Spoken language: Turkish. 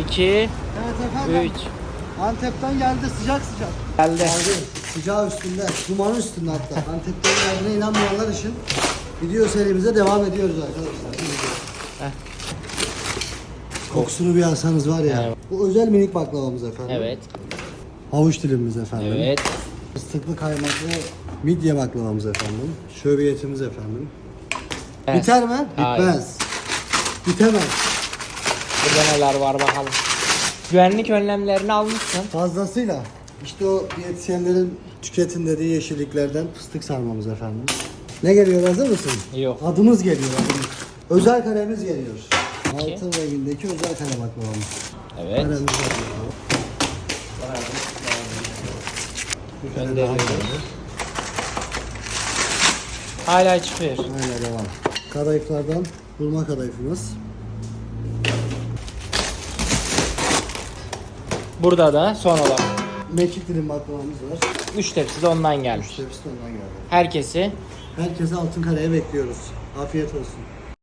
2, Evet efendim. 3. Antep'ten geldi sıcak sıcak. Geldi. Geldi. Sıcağı üstünde. Dumanı üstünde hatta. Antep'ten geldiğine inanmayanlar için video serimize devam ediyoruz arkadaşlar. Heh. Kokusunu bir alsanız var ya. Evet. Bu özel minik baklavamız efendim. Evet. Havuç dilimimiz efendim. Evet. Fıstıklı kaymaklı midye baklavamız efendim. Şöbiyetimiz efendim. Evet. Biter mi? Hayır. Bitmez. Bitemez. Burada neler var bakalım. Güvenlik önlemlerini almışsın. Fazlasıyla. İşte o diyetisyenlerin tüketin dediği yeşilliklerden fıstık sarmamız efendim. Ne geliyor hazır mısın? Yok. Adımız geliyor adımız. Özel kalemiz geliyor. Peki. Altın rengindeki özel kalem baklavamız. Evet. Kalemiz geliyor. Daha. Hala çıkıyor. Aynen devam. Kadayıflardan hurma kadayıfımız. Burada da son olarak Mekik dilim baklavamız var. 3 tepsi de ondan gelmiş. Üç tepsi de ondan geldi. Herkesi Herkese altın kareye bekliyoruz. Afiyet olsun.